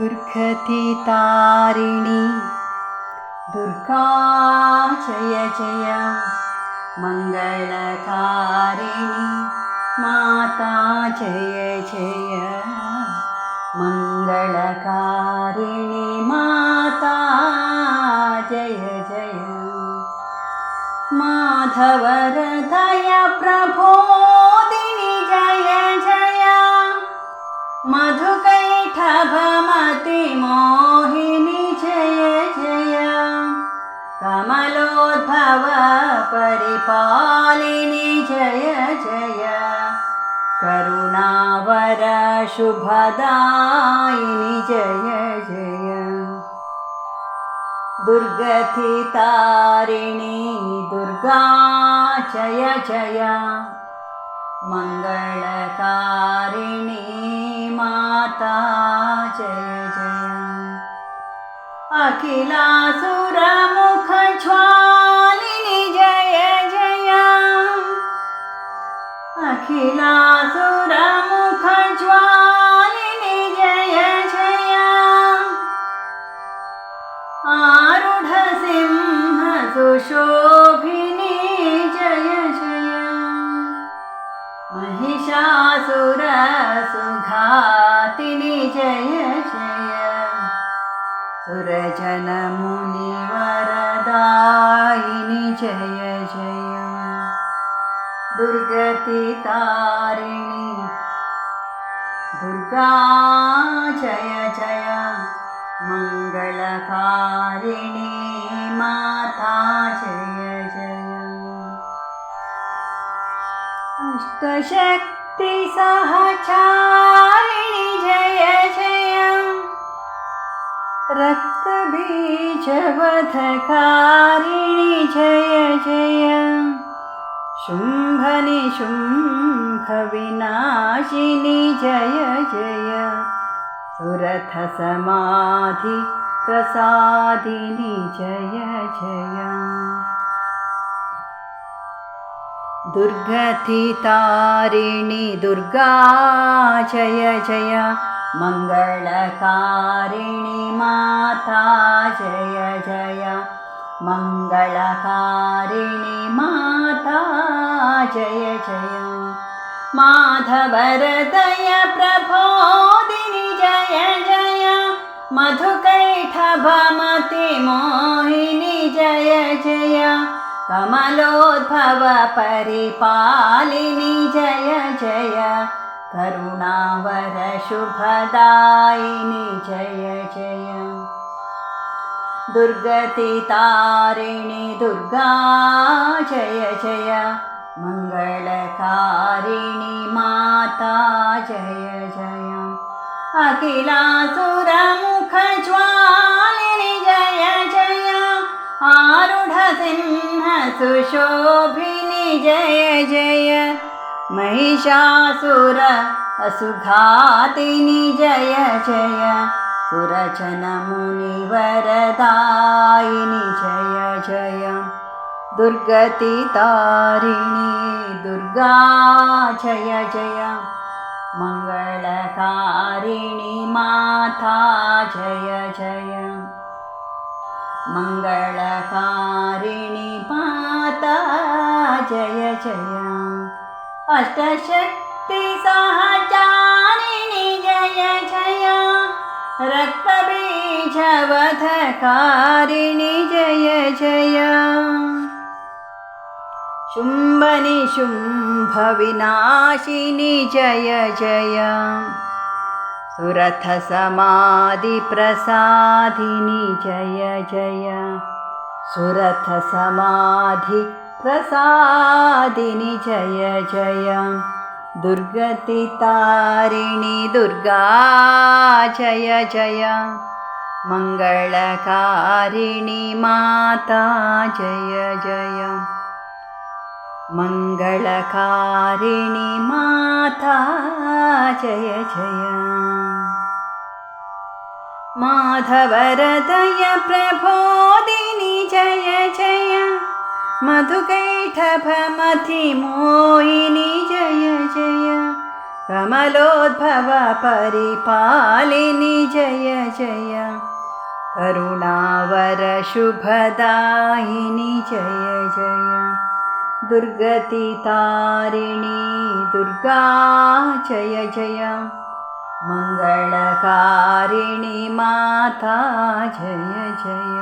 दुर्गतितारिणि दुर्गा जय जय। मङ्गलकारिणि। माता जय जय। मङ्गलकारिणि। माता जय जय। माधवरदय प्रभोदिनि मधुकैठभमतिमोहिनि जय जय। कमलोद्भव परिपालिनि जय जय। करुणावर शुभदायिनि जय जय। दुर्गतितारिणि दुर्गा जय जय मङ्गलकारिणि माता जय जय। अखिलासुरमुखज्वालिनि महिषासुरसुघातिनि जय जय। सुरजनमुनिवरदायिनि जय जय। दुर्गतितारिणि दुर्गा जय जय। मङ्गलकारिणि माता जय जय अष्टशक्तिसहचारिणि जय जय रक्तबीजवधकारिणि जय जय शुम्भनिशुम्भविनाशिनि जय जय सुरथसमाधिप्रसादिनि जय जय दुर्गतितारिणि दुर्गा जय जय। मङ्गलकारिणि माता जय जय। मङ्गलकारिणि माता जय जय। माधवरदय प्रभोदिनि जय जय। मधुकैठभमतिमोहिनि जय जय कमलोद्भव परिपालिनि जय जय। करुणावर शुभदायिनि जय जय। दुर्गतितारिणि दुर्गा जय जय। मङ्गलकारिणि माता जय जय। अखिलासुरमुखज्वालिनि आरुढसिंहसुशोभिनि जय जय। महिषासुर असुघातिनि जय जय। सुरचन मुनि सुरचनमुनिवरदायिनि जय। जय दुर्गतितारिणि दुर्गा जय जय। मङ्गलकारिणि माता जय जय। मङ्गलकारिणि माता जय जय अष्टशक्तिसहचारिणि जय जय रक्तबीजवधकारिणि जय जय शुम्भनिशुम्भविनाशिनि जय जय सुरथसमाधिप्रसादिनि जय जय। सुरथसमाधिप्रसादिनि जय जय। दुर्गतितारिणि दुर्गा जय जय। मङ्गलकारिणि माता जय जय मङ्गलकारिणि माता जय जय। माधवरदय प्रभोदिनि जय जय। मधुकैठभमथिमोहिनि जय जय। कमलोद्भव परिपालिनि जय जय। करुणावर शुभदायिनि जय जय दुर्गतितारिणी दुर्गा जय जय। मङ्गलकारिणि माता जय जय।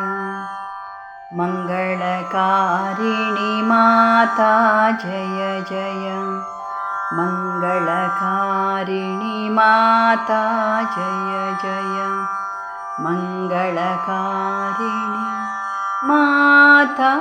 मङ्गलकारिणि माता जय जय। मङ्गलकारिणि माता जय जय। मङ्गलकारिणि माता